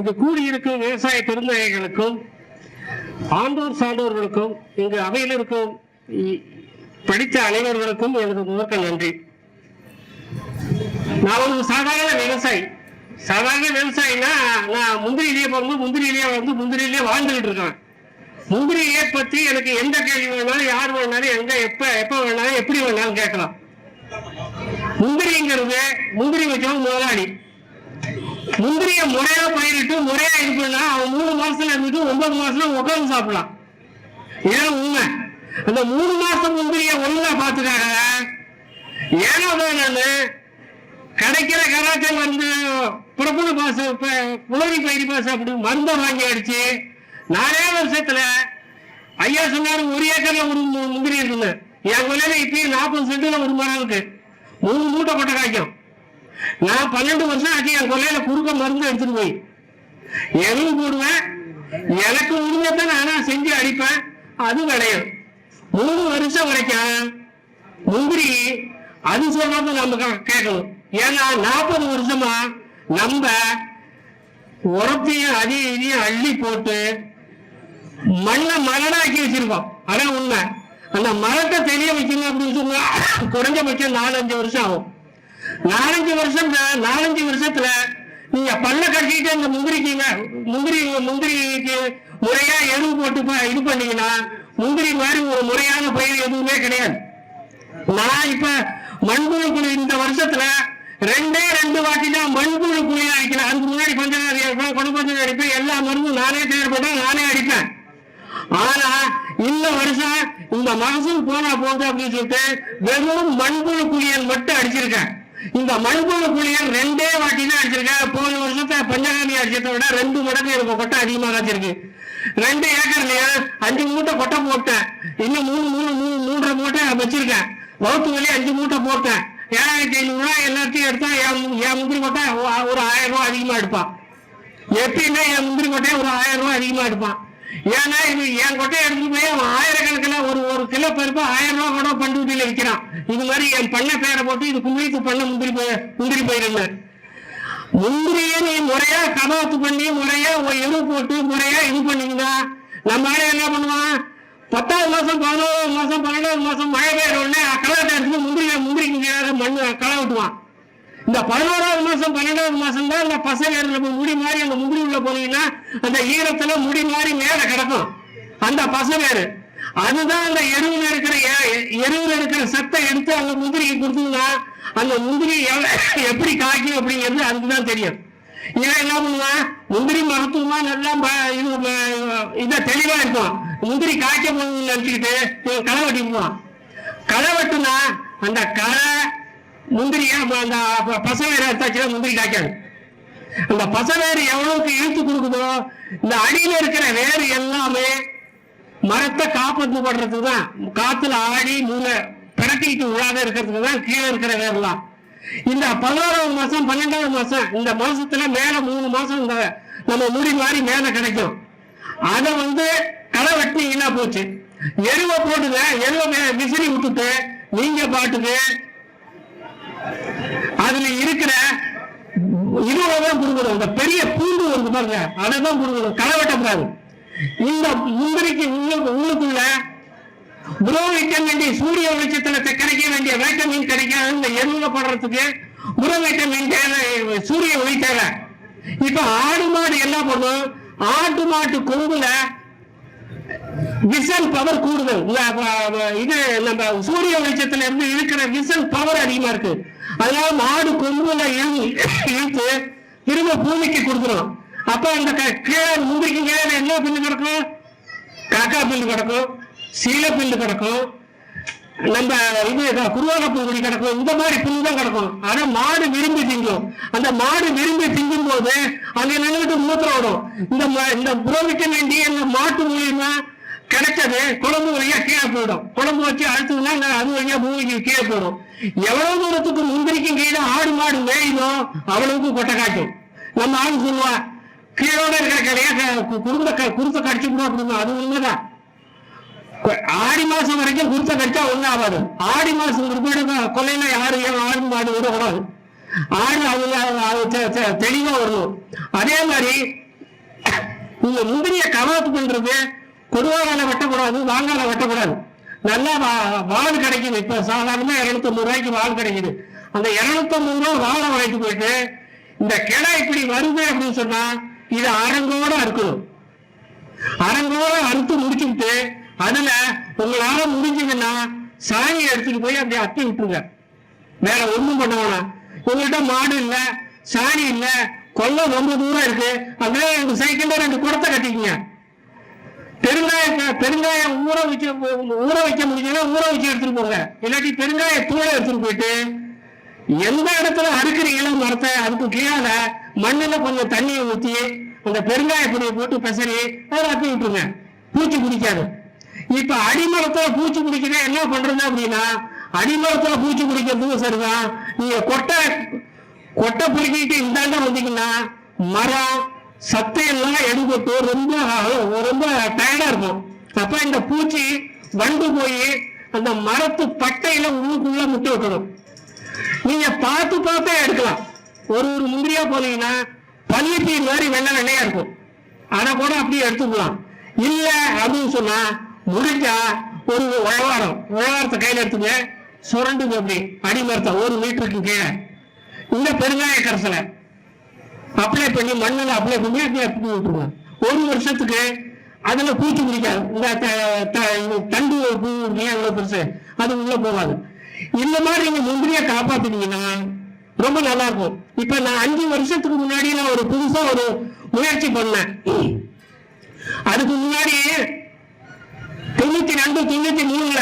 இங்கு கூடியிருக்கும் விவசாய பெருந்தகைகளுக்கும் ஆண்டோர் சான்றோர்களுக்கும் இங்கு அவையில் இருக்கும் படித்த அனைவர்களுக்கும் எனது முதற்க நன்றி. நான் ஒரு சாதாரண விவசாயி. சாதாரண விவசாயினா நான் முந்திரியிலேயே பிறந்து முந்திரியிலேயே வந்து முந்திரியிலேயே வாழ்ந்துகிட்டு இருக்கேன். முந்திரியை பத்தி எனக்கு எந்த கேள்வி வேணாலும் யார் வேணாலும் எங்க எப்ப எப்ப வேணாலும் எப்படி வேணாலும் கேட்கலாம். முந்திரிங்கிறது முந்திரி வச்சவங்க முதலாளி. முந்திரிய முறையா பயிரிட்டு முறையா இது பண்ணா அவன் மூணு மாசத்துல இருந்துட்டு ஒன்பது மாசத்துல உட்காந்து சாப்பிடலாம். ஏன் உண்மை? அந்த மூணு மாசம் முந்திரிய ஒழுங்கா பாத்துக்காக ஏன்னா நான் கிடைக்கிற கராச்சல் வந்து புறப்புணு பாச புலரி பயிர் பாச அப்படி மருந்தை வாங்கி அடிச்சு நாலே வருஷத்துல ஐயா சொன்னாரு ஒரு ஏக்கர்ல ஒரு முந்திரி இருக்குன்னு. என் கொள்ளையில இப்பயும் நாற்பது சென்ட்ல ஒரு மரம் இருக்கு. மூணு மூட்டை கொட்டை காய்க்கும். நான் பன்னெண்டு வருஷம் ஆச்சு என் கொள்ளையில குறுக்க மருந்து எடுத்துட்டு போய். எருவு போடுவேன். எனக்கு முடிஞ்சதான் நானா செஞ்சு அடிப்பேன். அது விளையும். மூணு வருஷம் வரைக்கும் முந்திரி அது சொல்றத நம்ம கேட்கணும். ஏன்னா நாற்பது வருஷமா நம்ம உரத்தையும் அதையும் இதையும் அள்ளி போட்டு மண்ணை மரடாக்கி வச்சிருக்கோம். அதான் உண்மை. அந்த மரத்தை தெரிய வைக்கணும் அப்படின்னு சொன்னா குறைஞ்சபட்சம் நாலஞ்சு வருஷம் ஆகும். நாலஞ்சு வருஷம் தான், நாலஞ்சு வருஷத்துல நீங்க பல்ல கட்டிட்டு அந்த முந்திரிக்குங்க முந்திரி முந்திரிக்கு முறையா எருவு போட்டு இது பண்ணீங்கன்னா முந்திரி மாதிரி ஒரு முறையான பயிர் எதுவுமே கிடையாது. நான் இப்ப மண்புழு குழி இந்த வருஷத்துல ரெண்டே ரெண்டு வாட்டி தான் மண்புழு குழியா அடிக்கிறேன் அதுக்கு முன்னாடி பஞ்சகாரி அடிப்பேன் கொண்டு பஞ்சகாரி அடிப்பேன் எல்லா மருந்தும் நானே தயார் பண்ணேன் நானே அடிப்பேன். ஆனா இந்த வருஷம் இந்த மகசூல் போனா போகுது அப்படின்னு சொல்லிட்டு வெறும் மண்புழு குழியல் மட்டும் அடிச்சிருக்கேன். இந்த மண்புழு குளியல் ரெண்டே வாட்டி தான் அடிச்சிருக்கேன் போன வருஷத்தை பஞ்சகாமி அடிச்சதை விட ரெண்டு மடங்கு இருக்கும். கொட்டை அதிகமாக காய்ச்சிருக்கு ரெண்டு ஏக்கர்லயே அஞ்சு மூட்டை கொட்டை போட்டேன். இன்னும் மூணு மூணு மூணு மூன்றரை மூட்டை வச்சிருக்கேன். வகுத்து வழி அஞ்சு மூட்டை போட்டேன். ஏழாயிரத்தி ஐநூறு ரூபாய் எல்லாத்தையும் எடுத்தா என் என் முந்திரி கொட்டை ஒரு ஆயிரம் ரூபாய் அதிகமா எடுப்பான். எப்பயுமே என் முந்திரி கொட்டையை ஒரு ஆயிரம் ரூபாய் அதிகமா எடுப்பான். ஏன்னா இது என் கொட்டையை எடுத்துட்டு போய் ஆயிரக்கணக்கில் ஒரு ஒரு கிலோ பருப்பு ஆயிரம் ரூபாய் விற்கிறான் இது மாதிரி என் பண்ணை பேரை போட்டு இது கும்பிட்டு பண்ண முந்திரி போய் முந்திரி பயிர் முந்திரியை நீ முறையா கபாத்து பண்ணி முறையா ஒரு எரு போட்டு முறையா இது பண்ணீங்கன்னா நம்ம ஆளு என்ன பண்ணுவான்? பத்தாவது மாசம் பதினோரு மாசம் பன்னெண்டாவது மாசம் மழை பெய்யற உடனே களத்தை எடுத்து முந்திரி முந்திரிக்கு கீழே மண்ணு களை விட்டுவான் இந்த பதினோராவது மாசம் பன்னெண்டாவது மாசம் தான் இந்த பசங்க இருந்த முடி மாதிரி அந்த முந்திரி உள்ள போனீங்கன்னா அந்த ஈரத்துல முடி மாதிரி மேல கிடக்கும். அந்த பசங்க அதுதான் அந்த எருவுல இருக்கிற எ- எருவுல இருக்கிற சத்தை எடுத்து அந்த முந்திரிக்கு கொடுத்ததுன்னா அந்த முந்திரி எப்படி காய்க்கும் அப்படிங்கிறது அதுதான் தெரியும். இவன் என்ன பண்ணுவான்? முந்திரி மருத்துவமா நல்லா இது ப- தெளிவா இருக்கும் முந்திரி காய்க்க போகுதுன்னு நினைச்சுக்கிட்டு இவன் களை வெட்டிடுவான் களை வெட்டுனா அந்த களை முந்திரிய அந்த ப- பசவேரை எடுத்தாச்சுன்னா முந்திரி காய்க்காது. அந்த பசவேறு எவ்வளவுக்கு இழுத்து கொடுக்குதோ இந்த அடியில இருக்கிற வேறு எல்லாமே மரத்தை காப்பந்து படுறதுக்கு தான் காத்துல ஆடி மூளை பிரட்டிட்டு விழாத இருக்கிறதுக்கு தான் கீழே இருக்கிற வேர்லாம். இந்த பதினோராவது மாசம் பன்னெண்டாவது மாசம் இந்த மாசத்துல மேல மூணு மாசம் இந்த நம்ம முடி மாதிரி மேல கிடைக்கும். அதை வந்து களை வெட்டினீங்கன்னா போச்சு. எருவை போட்டுங்க எருவை விசிறி விட்டுட்டு நீங்க பாட்டுக்கு அதுல இருக்கிற இதுவதான் கொடுக்கணும் இந்த பெரிய பூண்டு இருக்கு பாருங்க அதை தான் கொடுக்கணும் களை வெட்டக்கூடாது. இந்த முந்திரிக்கு உள்ளுக்கு உள்ளுக்குள்ள புரோ வைட்டமின் டி சூரிய வெளிச்சத்துல கிடைக்க வேண்டிய வைட்டமின் கிடைக்காது இந்த எருவுல போடுறதுக்கு புரோ தேவை சூரிய ஒளி தேவை. இப்ப ஆடு மாடு என்ன பண்ணும் ஆட்டு மாட்டு கொம்புல விசல் பவர் கூடுதல். இது நம்ம சூரிய வெளிச்சத்துல இருந்து இருக்கிற விசல் பவர் அதிகமா இருக்கு. அதனால மாடு கொம்புல இழுத்து திரும்ப பூமிக்கு கொடுத்துரும். அப்ப அந்த க- கீழே முந்திரிக்கு கீழே என்ன பில்லு கிடக்கும்? காக்கா பில்லு கிடக்கும் சீல பில்லு கிடக்கும் நம்ம இது குருவாக பூங்குடி கிடக்கும் இந்த மாதிரி புல்லு தான் கிடக்கும். ஆனா மாடு விரும்பி திங்கும். அந்த மாடு விரும்பி திங்கும் போது அங்க நின்றுட்டு மூத்திரம் விடும் இந்த இந்த புரோவிக்க வேண்டிய இந்த மாட்டு மூலியமா கிடைச்சது குழம்பு வழியா கீழே போயிடும். குழம்பு வச்சு அழுத்துனா அது வழியா பூமிக்கு கீழே போயிடும். எவ்வளவு தூரத்துக்கு முந்திரிக்கும் கீழே ஆடு மாடு மேயிடும் அவ்வளவுக்கு கொட்டை காட்டும். நம்ம ஆள் சொல்லுவா கீழோட இருக்கிற கடையா குடும்ப குடுத்த கடிச்சு கூட அப்படின்னு அது உண்மைதான். ஆடி மாசம் வரைக்கும் குருத்த கடிச்சா ஒன்றும் ஆகாது. ஆடி மாசம் பிற்பாடு கொலையில யாரு ஏன் ஆடு மாடு விடக்கூடாது? ஆடு அது அது தெ- தெ- தெளிவா வரணும். அதே மாதிரி நீங்க முந்திரிய கவாத்து பண்றது கொடுவாகால வெட்டக்கூடாது வாங்கால வெட்டக்கூடாது. நல்லா வா- கிடைக்குது. இப்ப சாதாரணமா இருநூத்தம்பது ரூபாய்க்கு வாழ் கிடைக்குது. அந்த இருநூத்தம்பது ரூபாய் வாழை வாங்கிட்டு போயிட்டு இந்த கிளை இப்படி வருது அப்படின்னு சொன்னா இது அரங்கோட அறுக்கணும் அரங்கோட அறுத்து முடிச்சுட்டு அதுல உங்களால முடிஞ்சதுன்னா சாணியை எடுத்துட்டு போய் அப்படியே அத்தி விட்டுருங்க. வேற ஒண்ணும் பண்ண வேணாம். உங்கள்கிட்ட மாடு இல்ல சாணி இல்ல கொல்லம் ரொம்ப தூரம் இருக்கு. அதனால ரெண்டு சைக்கிள்ல ரெண்டு குடத்தை கட்டிக்கிங்க. பெருங்காய பெருங்காயம் ஊற வச்ச ஊற வைக்க முடிஞ்சதுன்னா ஊற வச்சு எடுத்துட்டு போங்க. இல்லாட்டி பெருங்காய தூளை எடுத்துட்டு போயிட்டு எந்த இடத்துல அறுக்கிறீங்களோ மரத்தை அதுக்கு கீழே மண்ணில் கொஞ்சம் தண்ணியை ஊற்றி அந்த பெருங்காய பொடியை போட்டு பெசரி அதை அத்தி விட்டுருங்க. பூச்சி பிடிக்காது இப்ப அடிமரத்துல பூச்சி பிடிக்கிறேன் என்ன பண்றது அப்படின்னா அடிமரத்துல பூச்சி பிடிக்கிறதுக்கும் சரிதான் நீங்க கொட்டை கொட்டை பிடிக்கிட்டு இந்தாண்ட வந்தீங்கன்னா மரம் சத்தையெல்லாம் எடுபட்டு ரொம்ப ரொம்ப டயர்டா இருக்கும். அப்ப இந்த பூச்சி வண்டு போய் அந்த மரத்து பட்டையில உள்ளுக்குள்ள முட்டை விட்டுடும் நீங்க பார்த்து பார்த்தே எடுக்கலாம். ஒரு ஒரு முந்திரியா போனீங்கன்னா பள்ளிப்பீர் மாதிரி வெள்ளை வெள்ளையா இருக்கும். அதை கூட அப்படியே எடுத்துக்கலாம். இல்ல அப்படின்னு சொன்னா முடிஞ்சா ஒரு உழவாரம். உழவாரத்தை கையில எடுத்துங்க. சுரண்டுங்க அப்படி. அடிமரத்தை ஒரு மீட்டருக்கு கீழே. இந்த பெருங்காய கரசல அப்ளை பண்ணி மண்ணில் அப்ளை பண்ணி அப்படியே அப்படி விட்டுருங்க ஒரு வருஷத்துக்கு அதுல பூச்சி பிடிக்காது. இந்த த- தண்டு பூ இல்லையா இவ்வளவு பெருசு. அது உள்ள போகாது. இந்த மாதிரி நீங்க முந்திரியை காப்பாத்தினீங்கன்னா ரொம்ப நல்லா இருக்கும். இப்ப நான் அஞ்சு வருஷத்துக்கு முன்னாடி நான் ஒரு புதுசா ஒரு முயற்சி பண்ணேன். அதுக்கு முன்னாடி தொண்ணூத்தி ரெண்டு தொண்ணூத்தி மூணுல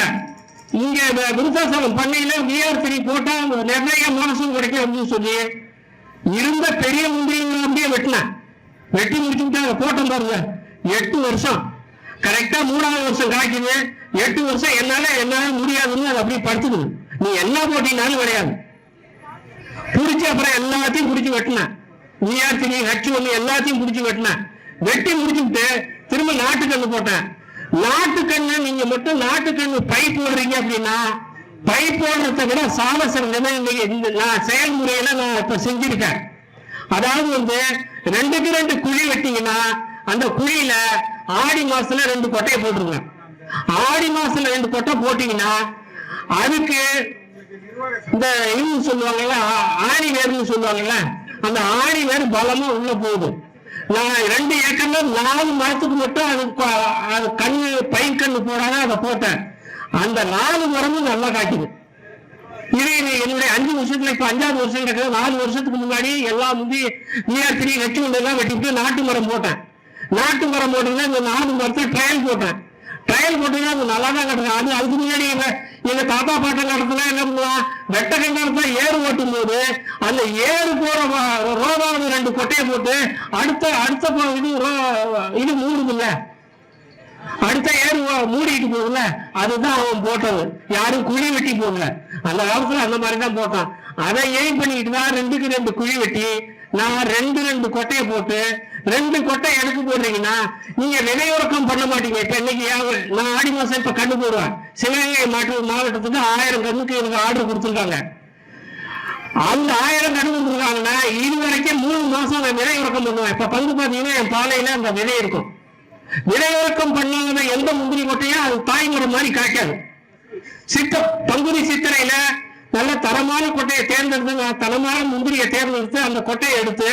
இங்க வ- விருத்தாசலம் பண்ணையில விஆர் த்ரீ போட்டா நிர்ணய மோனசும் கிடைக்கும் அப்படின்னு சொல்லி இருந்த பெரிய முந்திரிங்களை அப்படியே வெட்டினேன். வெட்டி முடிச்சுட்டு போட்டோம் பாருங்க. எட்டு வருஷம். கரெக்டா மூணாவது வருஷம் கிடைக்குது. எட்டு வருஷம் என்னால என்னால முடியாதுன்னு அது அப்படியே படுத்துக்குது. நீ என்ன போட்டினாலும் கிடையாது. புடிச்சு அப்புறம் எல்லாத்தையும் பிடிச்சி வெட்டினேன் நீயாத்தினி ஹச்சு ஒன்று எல்லாத்தையும் பிடிச்சி வெட்டினேன் வெட்டி முடிச்சுட்டு திரும்ப நாட்டுக்கண்ணு போட்டேன். நாட்டுக்கண்ணு நீங்க மட்டும் நாட்டுக்கண்ணு பை போடுறீங்க அப்படின்னா பை போடுறத விட சால சிறந்ததை இந்த நான் செயல்முறையில நான் இப்ப செஞ்சிருக்கேன். அதாவது வந்து ரெண்டுக்கு ரெண்டு குழி வெட்டிங்கன்னா அந்த குழியில ஆடி மாசத்துல ரெண்டு கொட்டையை போட்டுருங்க. ஆடி மாசத்துல ரெண்டு கொட்டை போட்டீங்கன்னா அதுக்கு இந்த இது சொல்லுவாங்கல்ல ஆ- ஆணி வேர்னு சொல்லுவாங்கல்ல அந்த ஆணி வேர் பலமா உள்ள போகுது. நான் ரெண்டு ஏக்கர்ல நாலு மரத்துக்கு மட்டும் அது அது கண்ணு பயிர் கண்ணு போடாத அதை போட்டேன். அந்த நாலு மரமும் நல்லா காட்டுது. இது என்னுடைய அஞ்சு வருஷத்துல இப்ப அஞ்சாவது வருஷம் கிடக்குது. நாலு வருஷத்துக்கு முன்னாடி எல்லாம் முந்தி நீர் திரி வெட்டி எல்லாம் வெட்டிட்டு நாட்டு மரம் போட்டேன். நாட்டு மரம் போட்டதுன்னா இந்த நாலு மரத்தை ட்ரையல் போட்டேன். ட்ரையல் போட்டதுன்னா அது நல்லா தான் கட்டுறேன் அது அதுக்கு முன்னாடி எங்க தாத்தா பாட்டன் காலத்துல என்ன பண்ணுவான் வெட்ட கண்டாரத்துல ஏறு ஓட்டும் போது அந்த ஏறு போற வ- ரெண்டு கொட்டையை போட்டு அடுத்த அடுத்த இது ரோ- இது மூடுது இல்ல அடுத்த ஏறு மூடிட்டு போகுதுல அதுதான் அவன் போட்டது. யாரும் குழி வெட்டி போகல. அந்த காலத்துல அந்த மாதிரி தான் போட்டான். அதை ஏன் பண்ணிக்கிட்டு தான் ரெண்டுக்கு ரெண்டு குழி வெட்டி நான் ரெண்டு ரெண்டு கொட்டையை போட்டு ரெண்டு கொட்டை எனக்கு போடுறீங்கன்னா நீங்க விலையுறக்கம் பண்ண மாட்டீங்க. இப்ப இன்னைக்கு நான் ஆடி மாசம் இப்ப கண்டு போடுவேன். சிவகங்கை மாட்டு மாவட்டத்துக்கு ஆயிரம் கண்ணுக்கு எனக்கு ஆர்டர் கொடுத்துருக்காங்க. அந்த ஆயிரம் கடன் கொடுத்துருக்காங்கன்னா இது வரைக்கும் மூணு மாசம் நான் விதை இறக்கம் பண்ணுவேன். இப்ப பங்கு பாத்தீங்கன்னா என் பாலையில அந்த விதை இருக்கும். விதை இறக்கம் பண்ணாத எந்த முந்திரி கொட்டையும் அது தாய்மரம் மாதிரி காய்க்காது. சித்த பங்குனி சித்திரையில நல்ல தரமான கொட்டையை தேர்ந்தெடுத்து நான் தரமான முந்திரியை தேர்ந்தெடுத்து அந்த கொட்டையை எடுத்து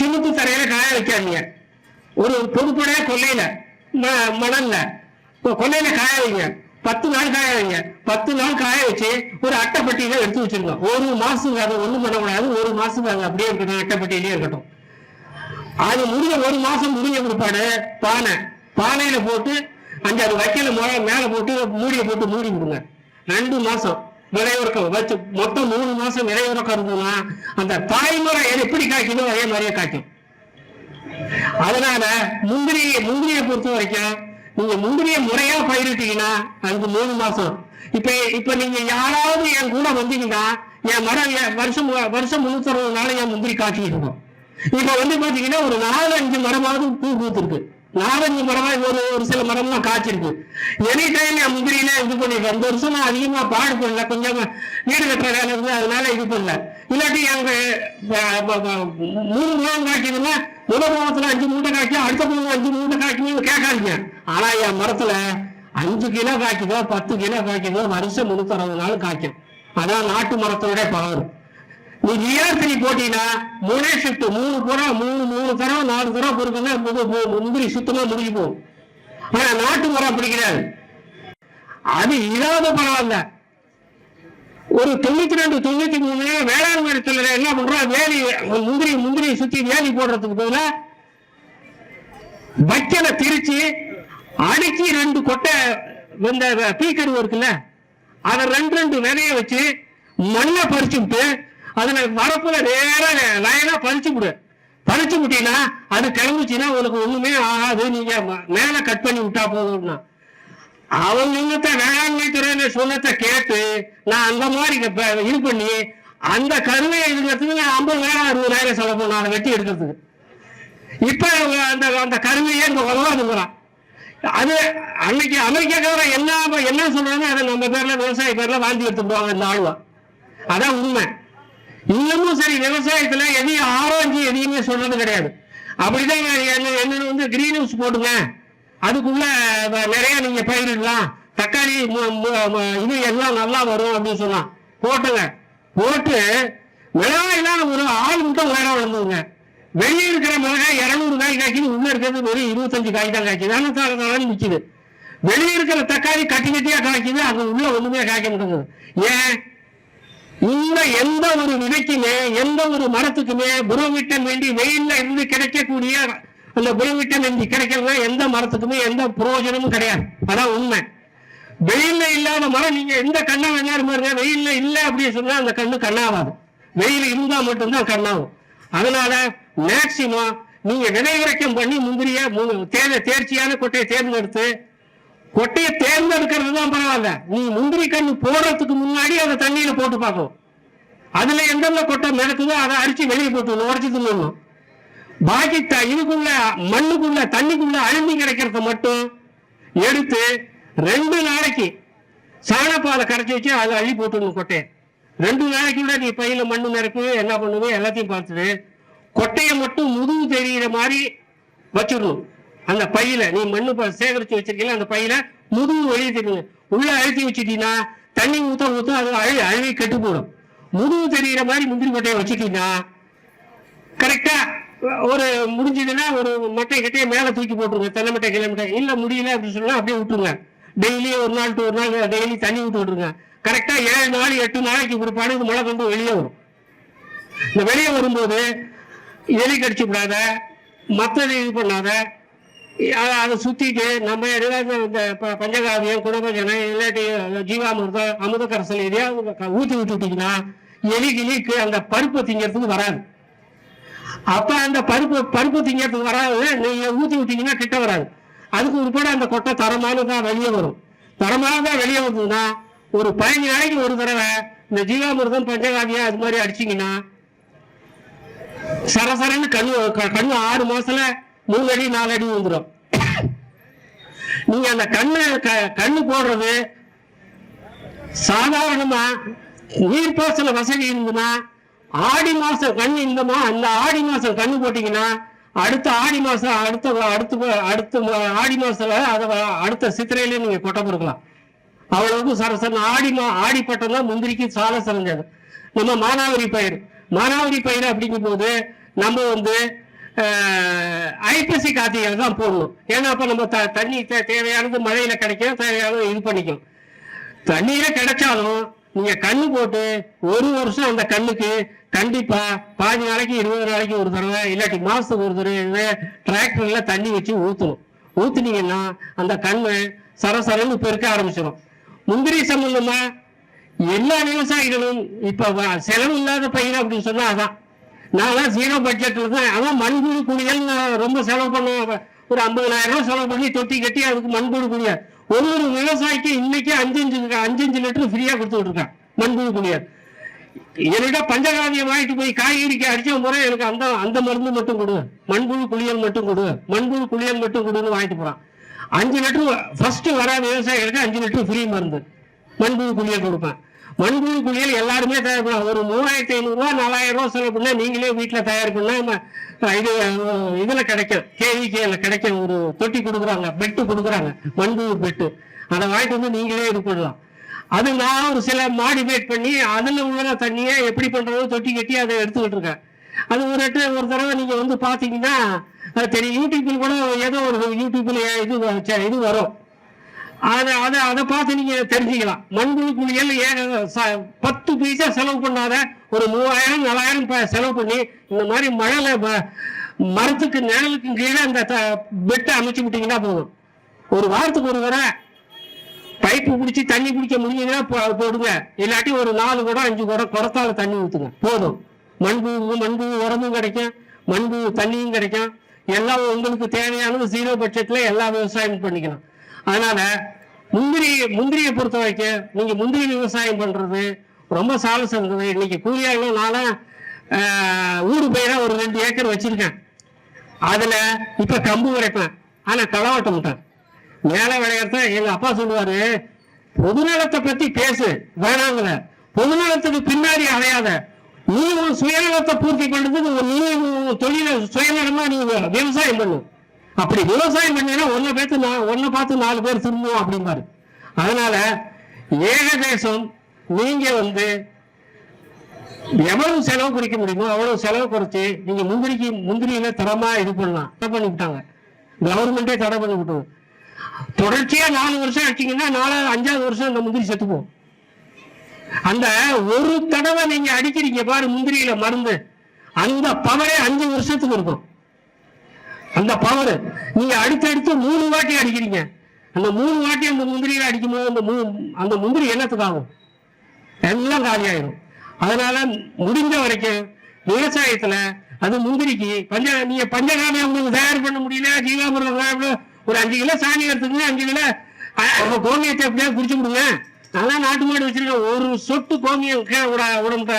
சிமுத்து தரையில காய வைக்காதீங்க. ஒரு பொதுப்படையா கொல்லையில ம- மணல்ல. ஒரு கொல்லையில காய வைங்க. பத்து நாள் காய வைங்க. பத்து நாள் காய வச்சு ஒரு அட்டைப்பட்டியில எடுத்து வச்சிருங்க. ஒரு மாசத்துக்கு அதை ஒண்ணும் பண்ணக்கூடாது ஒரு மாசத்துக்கு அது அப்படியே இருக்கட்டும். அட்டைப்பட்டியிலே இருக்கட்டும். அது முடிஞ்ச ஒரு மாசம் முடிஞ்ச பிற்பாடு பானை. பானையில போட்டு அஞ்சு அது வைக்கல முறை மேல போட்டு மூடியை போட்டு மூடி விடுங்க. ரெண்டு மாசம். விளைவிறக்கம் வச்சு மொத்தம் மூணு மாசம் விளைவிறக்கம் இருந்ததுன்னா அந்த தாய்மரம் எது எப்படி காய்க்குதோ அதே மாதிரியே காய்க்கும் அதனால முந்திரி முந்திரியை பொறுத்த வரைக்கும் நீங்க முந்திரியை முறையா பயிரிட்டீங்கன்னா அஞ்சு மூணு மாசம். இப்ப இப்ப நீங்க யாராவது என் கூட வந்தீங்கன்னா என் மரம் வருஷம் வருஷம் முன்னூத்தி அறுபது நாள் என் முந்திரி காய்ச்சிட்டு இருக்கும் இப்ப வந்து பாத்தீங்கன்னா ஒரு நாலு அஞ்சு மரமாவது பூ பூத்திருக்கு. நாலஞ்சு மரமா ஒரு ஒரு சில மரம்லாம் காய்ச்சிருக்கு எனி டைம் என் முந்திரியில இது பண்ணிருக்கேன் இந்த வருஷம் நான் அதிகமா பாடு பண்ணல. கொஞ்சம் வீடு கட்டுற வேலை இருந்து அதனால இது பண்ணல. இல்லாட்டி எங்க மூணு மூலம் காய்க்குதுன்னா முதல் மூலத்துல அஞ்சு மூட்டை காய்க்கும் அடுத்த முகம் அஞ்சு மூட்டை காய்க்கும்னு கேட்காதீங்க. ஆனா என் மரத்துல அஞ்சு கிலோ காய்க்குதோ பத்து கிலோ காய்க்குதோ வருஷம் முன்னூத்தி அறுபது நாள் காய்க்கும். அதான் நாட்டு மரத்தோட பவர். நீ நியாசனி போட்டீங்கன்னா மூணே ஷிஃப்ட் மூணு புறம் மூணு மூணு தரம் நாலு தரம் பொறுக்குன்னா முந்திரி சுத்தமா முடிஞ்சு போகும். ஆனா நாட்டு மரம் அப்படி கிடையாது. அது இல்லாத பரவாயில்ல ஒரு தொண்ணூத்தி ரெண்டு தொண்ணூத்தி மூணு வேளாண் மரத்துல என்ன பண்றோம்? வேலி முந்திரி முந்திரி சுத்தி வேலி போடுறதுக்கு பதில வைக்கல திரிச்சு அடிச்சு ரெண்டு கொட்டை இந்த பீக்கரு இருக்குல்ல அதை ரெண்டு ரெண்டு விதைய வச்சு மண்ணை பறிச்சு அதனை வரப்புல நேரம் லைனா பறிச்சு விடு. பறிச்சு விட்டீங்கன்னா அது கிளம்பிச்சுன்னா உனக்கு ஒண்ணுமே ஆகாது. நீங்க மேல கட் பண்ணி விட்டா போதும்னா அவங்க இன்னத்தை வேளாண்மை துறையில சொன்னதை கேட்டு நான் அந்த மாதிரி இது பண்ணி அந்த கருவையை இருக்கிறதுக்கு நான் ஐம்பதாயிரம் அறுபதாயிரம் செலவு பண்ண அதை வெட்டி எடுக்கிறதுக்கு. இப்ப அந்த அந்த கருவியே இந்த உதவாதுங்கிறான் அது அன்னைக்கு அமெரிக்காக்காரன் என்ன என்ன சொல்றாங்க அதை நம்ம பேர்ல விவசாய பேர்ல வாந்தி எடுத்து போவாங்க இந்த ஆளுவா அதான் உண்மை. இன்னமும் சரி விவசாயத்துல எதையும் ஆராய்ச்சி எதையுமே சொல்றது கிடையாது. அப்படிதான் என்ன என்னன்னு வந்து கிரீன் ஹவுஸ் போடுங்க. அதுக்குள்ள நிறைய நீங்க பயிரிடலாம். தக்காளி மு- இது எல்லாம் நல்லா வரும் அப்படின்னு சொன்னான். போட்டுங்க. போட்டு மிளகாயெல்லாம் ஒரு ஆள் மட்டும் வேற வளர்ந்துங்க வெளியே இருக்கிற மிளகாய் இருநூறு காய் காய்க்குது உள்ள இருக்கிறது ஒரு இருபத்தஞ்சு காய் தான் காய்க்குது. ஆனால் தார தாரன்னு நிக்குது. வெளியே இருக்கிற தக்காளி கட்டி கட்டியா காய்க்குது அது உள்ள ஒண்ணுமே காய்க்க மாட்டேங்குது. ஏன்? இந்த எந்த ஒரு விதைக்குமே எந்த ஒரு மரத்துக்குமே புரோவிட்டன் வேண்டி வெயில்ல இருந்து கிடைக்கக்கூடிய அந்த புரோவிட்டன் வேண்டி கிடைக்கிறதுனா எந்த மரத்துக்குமே எந்த பிரயோஜனமும் கிடையாது. அதான் உண்மை. வெயில்ல இல்லாத மரம் நீங்க எந்த கண்ணா வேணாலும் பாருங்க வெயில்ல இல்ல அப்படின்னு சொன்னா அந்த கண்ணு கண்ணாவாது வெயில் இருந்தா மட்டும்தான் கண்ணாகும். அதனால மேக்சிமம் நீங்க விதை பண்ணி முந்திரிய தேர்ச்சியான கொட்டையை தேர்ந்தெடுத்து கொட்டையை தேர்ந்தெடுக்கிறது தான் பரவாயில்ல. நீ முந்திரி கண்ணு போடுறதுக்கு முன்னாடி அதை தண்ணியில போட்டு பார்க்கணும் அதுல எந்தெந்த கொட்டை மிதக்குதோ அதை அரிச்சு வெளியே போட்டு உடச்சி தின்னணும். பாக்கி த- இதுக்குள்ள மண்ணுக்குள்ள தண்ணிக்குள்ள அழுந்தி கிடைக்கிறத மட்டும் எடுத்து ரெண்டு நாளைக்கு சாணப்பாலை கரைச்சி வச்சு அதை அள்ளி போட்டுடணும் கொட்டையை. ரெண்டு நாளைக்குள்ள நீ பையில மண்ணு நிரப்பு என்ன பண்ணுவே எல்லாத்தையும் பார்த்துட்டு கொட்டையை மட்டும் முதுகு தெரியிற மாதிரி வச்சிடணும். அந்த பையில நீ மண்ணு சேகரிச்சு வச்சிருக்கீங்க அந்த பையில முதுகு வெளியே தெரியுங்க உள்ள அழுத்தி வச்சுட்டீங்கன்னா தண்ணி ஊத்த ஊத்த அது அழு அழுவி கெட்டு போடும். முதுகு தெரியிற மாதிரி முந்திரி கொட்டையை வச்சுட்டீங்கன்னா கரெக்டா ஒரு முடிஞ்சதுன்னா ஒரு மட்டை கட்டையை மேல தூக்கி போட்டுருங்க. தென்னை மட்டை கிலோமீட்டர் இல்ல முடியல அப்படின்னு சொன்னா அப்படியே விட்டுருங்க. டெய்லி ஒரு நாள் டூ ஒரு நாள் டெய்லி தண்ணி விட்டு விட்டுருங்க. கரெக்டா ஏழு நாள் எட்டு நாளைக்கு பிற்பாடு இது மழை கொண்டு வெளியே வரும். இந்த வெளியே வரும்போது எலி கடிச்சு விடாத மத்தது இது பண்ணாத அதை சுத்திட்டு நம்ம ஏதாவது இந்த பஞ்சகாவியம் குணபஜனை இல்லாட்டி ஜீவாமிர்தம் அமுத கரசல் எதையாவது ஊற்றி ஊத்தி விட்டுட்டீங்கன்னா எலி கிளிக்கு அந்த பருப்பு திங்கிறதுக்கு வராது. அப்ப அந்த பருப்பு பருப்பு திங்கிறதுக்கு வராது. நீங்க ஊத்தி விட்டீங்கன்னா கிட்ட வராது. அதுக்கு உட்பட அந்த கொட்டை தரமானதா வெளியே வரும். தரமாக தான் வெளியே வந்ததுன்னா ஒரு பதினஞ்சு நாளைக்கு ஒரு தடவை இந்த ஜீவாமிர்தம் பஞ்சகாவியம் அது மாதிரி அடிச்சிங்கன்னா சரசரன்னு கண்ணு க- கண்ணு ஆறு மாசத்துல மூணடி நாலடி நாலு அடி வந்துடும் நீங்க அந்த கண்ணு க- கண்ணு போடுறது சாதாரணமா நீர்ப்பாசன வசதி இருந்ததுன்னா ஆடி மாசம் கண்ணு இருந்தமா அந்த ஆடி மாசம் கண்ணு போட்டீங்கன்னா அடுத்த ஆடி மாசம் அடுத்த அடுத்த அடுத்த ஆடி மாசத்துல அதை அடுத்த சித்திரையில நீங்க கொட்டை பொறுக்கலாம். அவ்வளவுக்கு சரசன் ஆடி மா ஆடி பட்டம் தான் முந்திரிக்கு சால சிறந்தது நம்ம மானாவரி பயிர் மானாவரி பயிர் அப்படிங்கும் போது நம்ம வந்து ஐப்பசி கார்த்திகை தான் போடணும் ஏன்னா அப்போ நம்ம த- தண்ணி தே- தேவையானது மழையில கிடைக்கும் தேவையானது இது பண்ணிக்கும். தண்ணீரே கிடைச்சாலும் நீங்க கண்ணு போட்டு ஒரு வருஷம் அந்த கண்ணுக்கு கண்டிப்பா பாதி நாளைக்கு இருபது நாளைக்கு ஒரு தடவை இல்லாட்டி மாசத்துக்கு ஒரு தடவை டிராக்டர்ல தண்ணி வச்சு ஊற்றணும் ஊத்துனீங்கன்னா அந்த கண்ணு சரசரன்னு பெருக்க ஆரம்பிச்சிடும் முந்திரி சம்பந்தமாக எல்லா விவசாயிகளும் இப்போ செலவு இல்லாத பயிர் அப்படின்னு சொன்னா அதான். நான்லாம் ஜீரோ பட்ஜெட்ல தான். ஆனால் மண்புழு குழிகள் ரொம்ப செலவு பண்ண ஒரு ஐம்பதாயிரம் ரூபாய் செலவு பண்ணி தொட்டி கட்டி அதுக்கு மண்புழு குளியல். ஒரு ஒரு விவசாயிக்கு இன்னைக்கு அஞ்சு அஞ்சு அஞ்சு அஞ்சு லிட்டர் ஃப்ரீயாக கொடுத்துட்டு இருக்கேன் மண்புழு குளியல். என்னிட்ட பஞ்சகாவியம் வாங்கிட்டு போய் காய்கறிக்கு அடிச்ச முறை எனக்கு அந்த அந்த மருந்து மட்டும் கொடு. மண்புழு குளியல் மட்டும் கொடு. மண்புழு குளியல் மட்டும் கொடுன்னு வாங்கிட்டு போறான். அஞ்சு லிட்டர் ஃபர்ஸ்ட் வர விவசாயிகளுக்கு அஞ்சு லிட்டர் ஃப்ரீ மருந்து. மண்புழு குளியல் கொடுப்பேன். மண்புழு குளியல் எல்லாருமே தயார் பண்ணலாம் ஒரு மூவாயிரத்தி ஐநூறு ரூபா நாலாயிரம் ரூபா செலவு பண்ணா நீங்களே வீட்டுல தயார் பண்ணா இது இதுல கிடைக்கும். கேவிகேல கிடைக்கும். ஒரு தொட்டி கொடுக்குறாங்க பெட்டு கொடுக்குறாங்க மண்புழு பெட்டு அதை வாங்கிட்டு வந்து நீங்களே இது பண்ணலாம். அது நான் ஒரு சில மாடிஃபைட் பண்ணி அதுல உள்ள தண்ணியை எப்படி பண்றதோ தொட்டி கட்டி அதை எடுத்துக்கிட்டு இருக்கேன். அது ஒரு எட்டு ஒரு தடவை நீங்க வந்து பாத்தீங்கன்னா தெரியும். யூடியூப்ல கூட ஏதோ ஒரு யூடியூப்ல இது வ- இது வரும். அதை அதை அதை பார்த்து நீங்க தெரிஞ்சுக்கலாம். மண்புழு குளியல் ஏக ச- பத்து பைசா செலவு பண்ணாத ஒரு மூவாயிரம் நாலாயிரம் செலவு பண்ணி இந்த மாதிரி மழையில மரத்துக்கு நிழலுக்கு கீழே அந்த பெட்டை அமைச்சு விட்டீங்கன்னா போதும். ஒரு வாரத்துக்கு ஒரு தடவை பைப்பு பிடிச்சி தண்ணி பிடிக்க முடியுதுன்னா போடுங்க. இல்லாட்டி ஒரு நாலு குடம் அஞ்சு குடம் குடத்தால தண்ணி ஊத்துங்க. போதும். மண்புழு மண்பு உரமும் கிடைக்கும். மண்புழு தண்ணியும் கிடைக்கும். எல்லாம் உங்களுக்கு தேவையானது ஜீரோ பட்ஜெட்ல எல்லா விவசாயமும் பண்ணிக்கலாம். அதனால முந்திரி முந்திரியை பொறுத்த வரைக்கும் நீங்க முந்திரி விவசாயம் பண்றது ரொம்ப சால சிறந்தது இன்னைக்கு கூலியாளும் நானும் ஆஹ், ஊடு பயிரா ஒரு ரெண்டு ஏக்கர் வச்சிருக்கேன் அதுல இப்ப கம்பு விளைப்பேன் ஆனா களை வெட்ட மாட்டேன் மேலே விளையாடுறத எங்க அப்பா சொல்லுவாரு பொதுநலத்தை பத்தி பேசு வேணாங்கல பொதுநலத்துக்கு பின்னாடி அலையாத. நீ உன் சுயநலத்தை பூர்த்தி பண்றதுக்கு நீ தொழில சுயநலமா நீ விவசாயம் பண்ணு. அப்படி விவசாயம் பண்ணீங்கன்னா ஒன்ன பேத்து நான் ஒன்ன பார்த்து நாலு பேர் திரும்புவோம் அப்படிம்பாரு. அதனால ஏகதேசம் நீங்க வந்து எவ்வளவு செலவு குறைக்க முடியுமோ அவ்வளவு செலவு குறைச்சு நீங்க முந்திரிக்கு முந்திரியில தரமா இது பண்ணலாம். தடை பண்ணிவிட்டாங்க கவர்மெண்டே தடை பண்ணி விட்டது. தொடர்ச்சியா நாலு வருஷம் அடிச்சீங்கன்னா நாலாவது அஞ்சாவது வருஷம் அந்த முந்திரி செத்துப்போம் அந்த ஒரு தடவை நீங்க அடிக்கிறீங்க பாரு முந்திரியில மருந்து. அந்த பவரே அஞ்சு வருஷத்துக்கு இருக்கும். அந்த பவர் நீங்க அடுத்தடுத்து மூணு வாட்டி அடிக்கிறீங்க. அந்த மூணு வாட்டி அந்த முந்திரியில அடிக்கும்போது அந்த மூ- அந்த முந்திரி என்னத்துக்கு ஆகும் எல்லாம் காலியாயிரும். அதனால முடிஞ்ச வரைக்கும் விவசாயத்துல அது முந்திரிக்கு பஞ்ச நீங்க பஞ்சகாமியம் உங்களுக்கு தயார் பண்ண முடியல ஜீவாமிரம் ஒரு அஞ்சு கிலோ சாணி எடுத்துக்கங்க அஞ்சு கிலோ கோமியத்தை எப்படியாவது குடிச்சு விடுங்க அதெல்லாம் நாட்டு மாடு வச்சிருக்கேன். ஒரு சொட்டு கோமியம் கீழே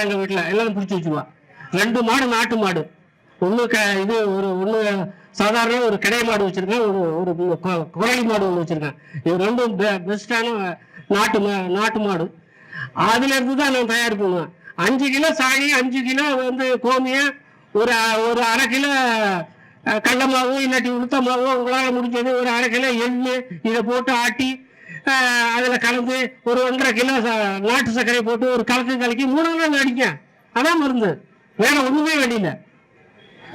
எங்க வீட்டுல. எல்லாரும் பிடிச்சி வச்சிருவா. ரெண்டு மாடு நாட்டு மாடு. ஒண்ணு க இது ஒரு ஒண்ணு சாதாரண ஒரு கடை மாடு வச்சிருக்கேன் ஒரு ஒரு கொ- குரலி மாடு ஒன்று வச்சிருக்கேன். இது ரெண்டும் பெஸ்டான நாட்டு மா- நாட்டு மாடு. அதுல இருந்து தான் நான் தயார் பண்ணுவேன். அஞ்சு கிலோ சாணி அஞ்சு கிலோ வந்து கோமியம் ஒரு ஒரு அரை கிலோ அஹ், இல்லாட்டி உளுத்தமாவோ உங்களால் முடிஞ்சது ஒரு அரை கிலோ எள்ளு இதை போட்டு ஆட்டி அதில் கலந்து ஒரு ஒன்றரை கிலோ நாட்டு சர்க்கரை போட்டு ஒரு கலக்கு கலக்கி மூணு நாள் அடிக்க அதான் மருந்து. வேற ஒண்ணுமே வேண்டியில்லை.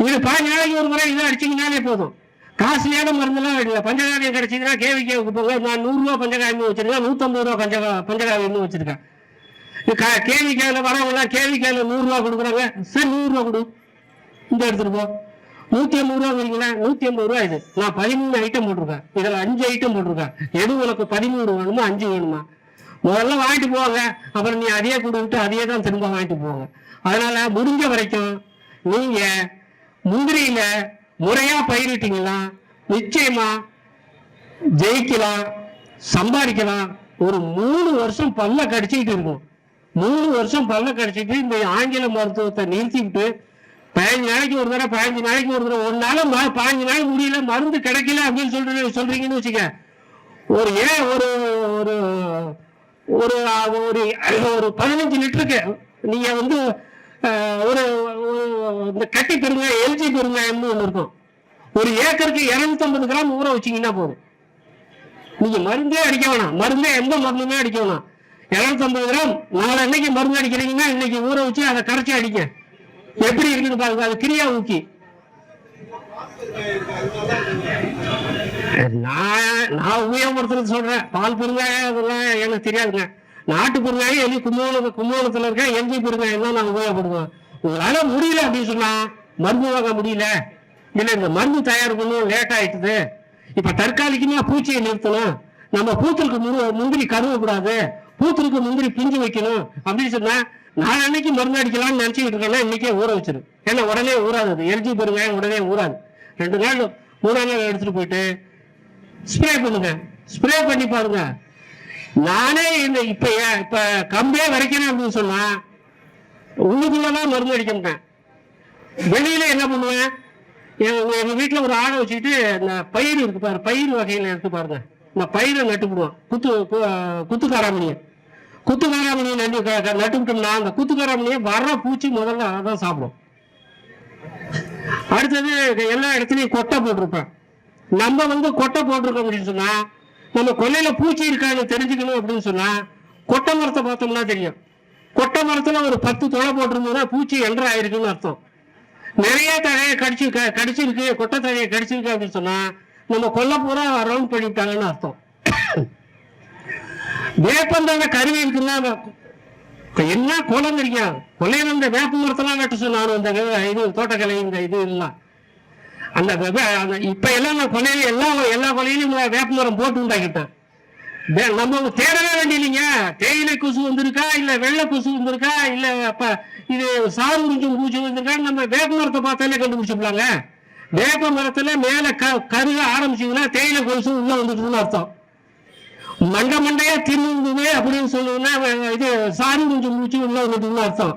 இது பாஞ்சு நாளைக்கு ஒரு முறை இதை அடிச்சீங்கனாலே போதும். காசுலியான மருந்தெல்லாம் இல்லை பஞ்சகாவியம் கேவி கேவிக்கு போங்க. நான் நூறுரூவா பஞ்சகாவியம் வச்சிருக்கேன். நூற்றம்பது ரூபா பஞ்ச பஞ்சகாவியம்னு வச்சிருக்கேன். கேவிக்காயில் வரவங்களாம் கேவிக்காவில் நூறுரூவா கொடுக்குறாங்க. சரி நூறுரூவா கொடு. இந்த எடுத்துகிட்டு போ. நூற்றி ஐம்பது ரூபா வரீங்களா நூற்றி ஐம்பது ரூபா இது. நான் பதிமூணு ஐட்டம் போட்டிருக்கேன். இதில் அஞ்சு ஐட்டம் போட்டிருக்கேன். எது உனக்கு பதிமூணு வேணுமா அஞ்சு வேணுமா? முதல்ல வாங்கிட்டு போவாங்க அப்புறம் நீ அதையே கொடுத்துட்டு அதையே தான் திரும்ப வாங்கிட்டு போவாங்க அதனால் முடிஞ்ச வரைக்கும் நீங்கள் முந்திரியில முறையா பயிரிட்டீங்கன்னா நிச்சயமா ஜெயிக்கலாம் சம்பாதிக்கலாம். ஒரு மூணு வருஷம் பல்ல கடிச்சிக்கிட்டு இருக்கும். மூணு வருஷம் பல்ல கடிச்சிட்டு இந்த ஆங்கில மருத்துவத்தை நிறுத்திவிட்டு பதினஞ்சு நாளைக்கு ஒரு தடவை பதினஞ்சு நாளைக்கு ஒரு தடவை ஒரு நாள் பதினஞ்சு நாள் முடியல மருந்து கிடைக்கல அப்படின்னு சொல்ற சொல்றீங்கன்னு வச்சுக்க ஒரு ஏன் ஒரு ஒரு ஒரு ஒரு பதினஞ்சு லிட்டருக்கு நீங்க வந்து ஒரு இந்த கட்டி பெருங்காயம் எல்ஜி பெருங்காயம்னு ஒன்று இருக்கும். ஒரு ஏக்கருக்கு இரநூத்தம்பது கிராம் ஊற வச்சிங்கன்னா போதும். நீங்க மருந்தே அடிக்க வேணாம். மருந்தே எந்த மருந்துமே அடிக்க வேணாம். இரநூத்தம்பது கிராம் நாலு அன்னைக்கு மருந்து அடிக்கிறீங்கன்னா இன்னைக்கு ஊற வச்சு அதை கரைச்சி அடிக்க எப்படி இருக்குன்னு பாருங்க. அது கிரியா ஊக்கி. நான் நான் உபயோகப்படுத்துறது சொல்றேன். பால் பெருங்காயம் அதெல்லாம் எனக்கு தெரியாதுங்க. நாட்டு பெருங்காயம் எலி கும்பகோணம் கும்போணத்துல இருக்க எல்ஜி பெருங்காயம் தான் நான் உபயோகப்படுவோம் உங்களால முடியல அப்படின்னு சொன்னா மருந்து வாங்க முடியல. இல்ல இந்த மருந்து தயார் பண்ணணும் லேட் ஆயிட்டுது. இப்ப தற்காலிகமா பூச்சியை நிறுத்தணும். நம்ம பூத்தலுக்கு முரு- முந்திரி கருவக்கூடாது பூத்தலுக்கு முந்திரி பிஞ்சு வைக்கணும். அப்படின்னு சொன்னா நான் அன்னைக்கு மருந்து அடிக்கலாம்னு நினைச்சுக்கிட்டு இருக்கேன்னா இன்னைக்கே ஊற வச்சிரு ஏன்னா உடனே ஊறாது. அது எல்ஜி பெருங்காயம் உடனே ஊறாது. ரெண்டு நாள் மூணாம் நாள் எடுத்துட்டு போயிட்டு ஸ்ப்ரே பண்ணுங்க. ஸ்ப்ரே பண்ணி பாருங்க. நானே இந்த இப்ப ஏன் இப்ப கம்பே வரைக்கணும் அப்படின்னு சொன்னா உள்ளுக்குள்ளதான் மருந்து அடிக்க மாட்டேன் வெளியில என்ன பண்ணுவேன்? எங்க வீட்டுல ஒரு ஆடை வச்சுக்கிட்டு இந்த பயிர் இருக்கு பாரு பயிர் வகையில எடுத்து பாருங்க. இந்த பயிரை நட்டுப்படுவோம். குத்து கு- குத்து காராமணியை குத்துக்காராமணியை நட்டு நட்டுவிட்டோம்னா அந்த குத்துக்காராமணியை வர்ற பூச்சி முதல்ல அதான் சாப்பிடும். அடுத்தது எல்லா இடத்துலயும் கொட்டை போட்டிருப்பேன். நம்ம வந்து கொட்டை போட்டிருக்கோம் அப்படின்னு சொன்னா நம்ம கொல்லையில பூச்சி இருக்கான்னு தெரிஞ்சுக்கணும் அப்படின்னு சொன்னா கொட்டை மரத்தை பார்த்தோம்னா தெரியும். கொட்டை மரத்துல ஒரு பத்து தொலை போட்டிருந்ததுன்னா பூச்சி என்ற ஆயிருக்குன்னு அர்த்தம். நிறைய தழையை கடிச்சு கடிச்சிருக்கு கொட்டை தழையை கடிச்சிருக்கு அப்படின்னு சொன்னா நம்ம கொல்லை பூரா ரவுண்ட் பண்ணிவிட்டாங்கன்னு அர்த்தம். வேப்பந்தான கருவி இருக்குன்னா என்ன என்ன தெரியும்? கொள்ளையில இந்த வேப்ப மரத்தெல்லாம் வெட்ட சொன்னாலும் இந்த இது தோட்டக்கலை இந்த இது எல்லாம். அந்த அந்த இப்ப எல்லாம் நான் கொள்ளையில எல்லா எல்லா கொலையிலும் வேப்ப மரம் போட்டு உண்டாக்கிட்டேன். வே- நம்ம தேடவே வேண்டியலைங்க தேயிலை கொசு வந்திருக்கா இல்ல வெள்ளை கொசு வந்திருக்கா இல்ல அப்ப இது சாறு உறிஞ்சும் பூச்சி வந்திருக்கா நம்ம வேப்ப மரத்தை பார்த்தாலே கண்டுபிடிச்சிடலாங்க வேப்ப மரத்துல மேல க கருக ஆரம்பிச்சிங்கன்னா தேயிலை கொசு உள்ள வந்துட்டுன்னு அர்த்தம். மண்ட மண்டையா தின்னு அப்படின்னு சொல்லுவோம்னா இது சாரி கொஞ்சம் பூச்சி உள்ள வந்துட்டுன்னு அர்த்தம்.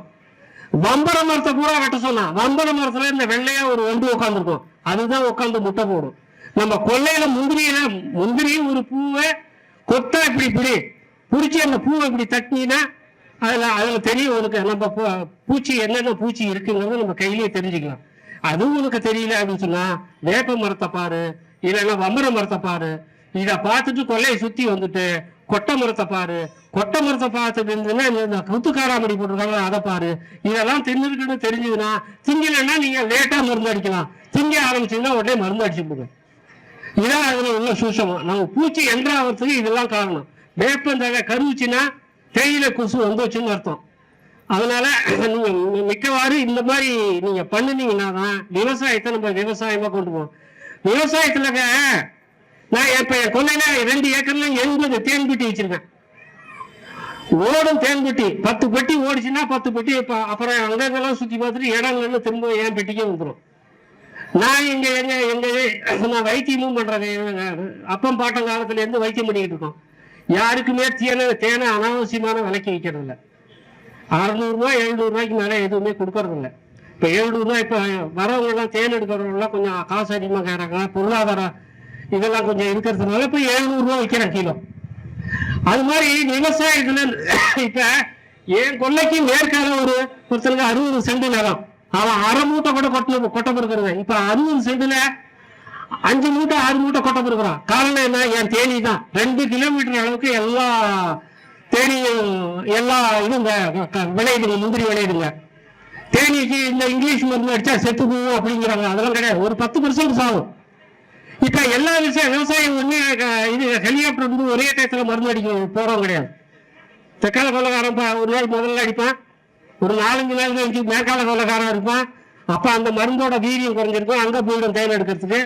வம்பர மரத்தை பூரா வெட்ட சொன்னான். வம்பர மரத்துல இந்த வெள்ளையா ஒரு வண்டு உட்காந்துருக்கும் அதுதான் உட்காந்து முட்டை போடும். நம்ம கொள்ளையில முந்திரியில முந்திரி ஒரு பூவை கொத்தா இப்படி இப்படி பிடிச்சி அந்த பூவை இப்படி தட்டினா அதுல அதுல தெரியும் உனக்கு நம்ம பூ- பூச்சி என்னென்ன பூச்சி இருக்குங்கிறது நம்ம கையிலேயே தெரிஞ்சுக்கலாம். அதுவும் உனக்கு தெரியல அப்படின்னு சொன்னா வேப்ப மரத்தை பாரு இல்லைன்னா வம்பர மரத்தை பாரு. இதை பார்த்துட்டு கொள்ளையை சுத்தி வந்துட்டு கொட்டை மரத்தை பாரு கொட்டை மரத்தை பார்த்து இருந்ததுன்னா இந்த குத்துக்காராமடி போட்டிருக்காங்க அதை பாரு. இதெல்லாம் தின்னுருக்குன்னு தெரிஞ்சதுன்னா திங்கலன்னா நீங்க லேட்டா மருந்து அடிக்கலாம். திங்க ஆரம்பிச்சீங்கன்னா உடனே மருந்து அடிச்சு விடுங்க இதான் அதுல உள்ள சூசமம் நம்ம பூச்சி என்றாகிறதுக்கு இதெல்லாம் காரணம். வேப்பந்தழை கருவுச்சுன்னா தேயிலை கொசு வந்துச்சுன்னு அர்த்தம். அதனால நீங்க மிக்கவாறு இந்த மாதிரி நீங்க பண்ணுனீங்கன்னா தான் விவசாயத்தை நம்ம விவசாயமா கொண்டு போவோம். விவசாயத்துல நான் இப்ப என் கொள்ளையில ரெண்டு ஏக்கர்ல எண்பது தேன் வச்சிருக்கேன். ஓடும் தேன் பெட்டி பத்து பெட்டி ஓடிச்சுன்னா பத்து பெட்டி இப்போ அப்புறம் அங்கங்கெல்லாம் சுத்தி பார்த்துட்டு இடங்கள்ல திரும்ப என் பெட்டிக்கே வந்துடும் நான் இங்க எங்க எங்க நான் வைத்தியமும் பண்றேன். அப்பம் பாட்டம் காலத்துல இருந்து வைத்தியம் பண்ணிக்கிட்டு இருக்கோம். யாருக்குமே தேனை தேனை அனாவசியமான விலைக்கு விற்கிறது இல்லை அறுநூறுவா எழுநூறு ரூபாய்க்கு மேலே எதுவுமே கொடுக்கறது இல்லை இப்போ எழுநூறுவா இப்போ வரவங்க எல்லாம் தேன் எடுக்கிறவங்களாம் கொஞ்சம் காசு அதிகமாக கேட்குறாங்க. பொருளாதாரம் இதெல்லாம் கொஞ்சம் இருக்கிறதுனால இப்போ எழுநூறுவா விற்கிறேன் கிலோ. அது மாதிரி விவசாயத்துல இப்ப என் கொல்லைக்கு மேற்கால ஒரு ஒருத்தருக்கு அறுபது சென்ட் நிலம். அவன் அரை மூட்டை கூட கொட்ட கொட்ட பொறுக்கிறது இப்ப அறுபது சென்ட்ல அஞ்சு மூட்டை ஆறு மூட்டை கொட்ட பொறுக்கிறான் காரணம் என்ன? என் தேனி தான். ரெண்டு கிலோமீட்டர் அளவுக்கு எல்லா தேனியும் எல்லா இதுங்க விளையுதுங்க முந்திரி விளையுதுங்க. தேனிக்கு இந்த இங்கிலீஷ் மருந்து அடிச்சா செத்து போவோம் அப்படிங்கிறாங்க. அதெல்லாம் கிடையாது. ஒரு பத்து பர்சன்ட் சாகும். இப்ப எல்லா விஷயம் விவசாயம் வந்து இது ஹெலிகாப்டர் வந்து ஒரே டயத்துல மருந்து அடிக்க போறோம் கிடையாது. தெற்கால கொள்ளக்காரன் ஒரு நாள் முதல்ல அடிப்பான். ஒரு நாலஞ்சு நாள் கழிச்சு மேற்கால கொள்ளக்காரன் இருப்பான். அப்ப அந்த மருந்தோட வீரியம் குறைஞ்சிருக்கும். அங்க போயிடும் தேன் எடுக்கிறதுக்கு.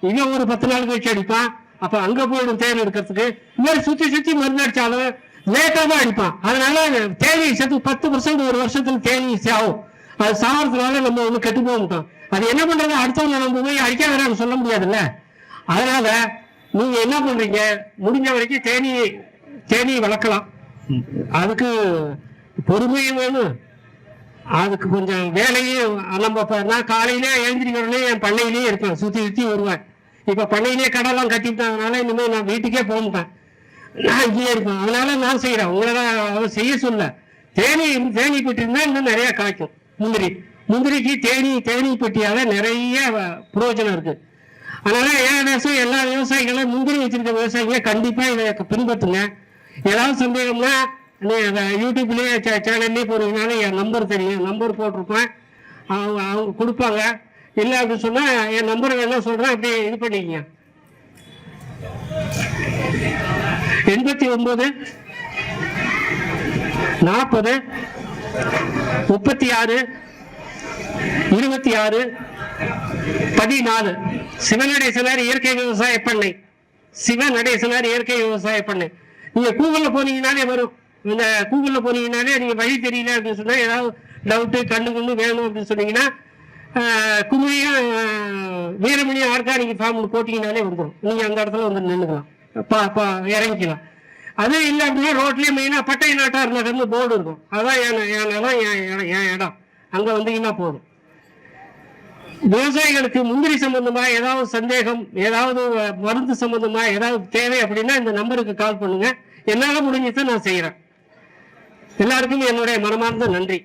இவன் ஒரு பத்து நாள் கழிச்சு அடிப்பான். அப்ப அங்க போயிடும் தேன் எடுக்கிறதுக்கு. இந்த மாதிரி சுத்தி சுத்தி மருந்து அடிச்சாலும் லேட்டா தான் அடிப்பான். அதனால தேனி செத்து பத்து பர்சன்ட் ஒரு வருஷத்துல தேனி சாகும் அது சாகிறதுனால நம்ம ஒண்ணு கெட்டு போக மாட்டோம். அது என்ன பண்றது? அடுத்தவங்க நம்ம போய் அடிக்க சொல்ல முடியாதுல்ல? அதனால நீங்க என்ன பண்றீங்க? முடிஞ்ச வரைக்கும் தேனி தேனி வளர்க்கலாம். அதுக்கு பொறுமையும் வேணும். அதுக்கு கொஞ்சம் வேலையும் நம்ம நான் காலையிலே எழுந்திரிக்கிறோன்னே என் பண்ணையிலேயே இருப்பேன். சுத்தி சுத்தி வருவேன். இப்ப பண்ணையிலேயே கடலாம் கட்டிட்டதுனால இனிமேல் நான் வீட்டுக்கே போக மாட்டேன். நான் இங்கேயே இருப்பேன். அதனால நான் செய்யறேன் உங்களை தான் அவன் செய்ய சொல்ல. தேனி தேனி பெட்டி இருந்தா இன்னும் நிறைய காய்க்கும். முந்திரி. முந்திரிக்கு தேனி தேனி பெட்டியால நிறைய பிரயோஜனம் இருக்கு. அதனால ஏகദേശம் எல்லா விவசாயிகளும் முந்திரி வச்சிருக்க விவசாயிங்க கண்டிப்பா இதை பின்பற்றுங்க. ஏதாவது சந்தேகம்னா நீ அதை யூடியூப்லயே சே- சேனல்லே என் நம்பர் தெரியும். நம்பர் போட்டிருப்பேன். அவங்க அவங்க கொடுப்பாங்க. இல்லை அப்படின்னு சொன்னா என் நம்பர் என்ன சொல்றேன். அப்படி இது பண்ணிக்கங்க. எண்பத்தி ஒன்பது நாற்பது முப்பத்தி ஆறு இருபத்தி ஆறு பதினாலு. சிவநடேசனார் இயற்கை விவசாய பண்ணை. சிவநடேசனார் இயற்கை விவசாய பண்ணை. நீங்க கூகுள்ல போனீங்கன்னாலே வரும். இந்த கூகுள்ல போனீங்கனாலே நீங்க வழி தெரியல அப்படின்னு சொன்னா ஏதாவது டவுட்டு கண்ணு கண்ணு வேணும் அப்படின்னு சொன்னீங்கன்னா குமரியும் வீரமணியும் ஆர்கானிக் ஃபார்ம் போட்டீங்கனாலே வந்துடும் நீங்க அந்த இடத்துல வந்து நின்றுக்கலாம் பா பா இறங்கிக்கலாம். அது இல்லை அப்படின்னா ரோட்லேயே மெயினாக பட்டை நாட்டார் நகர்னு போர்டு இருக்கும். அதான் என் என் என் இடம் என் இடம். அங்கே வந்தீங்கன்னா போதும். விவசாயிகளுக்கு முந்திரி சம்பந்தமா ஏதாவது சந்தேகம் ஏதாவது மருந்து சம்பந்தமா ஏதாவது தேவை அப்படின்னா இந்த நம்பருக்கு கால் பண்ணுங்க. என்னால முடிஞ்சதை நான் செய்யறேன் எல்லாருக்கும் என்னுடைய மனமார்ந்த நன்றி.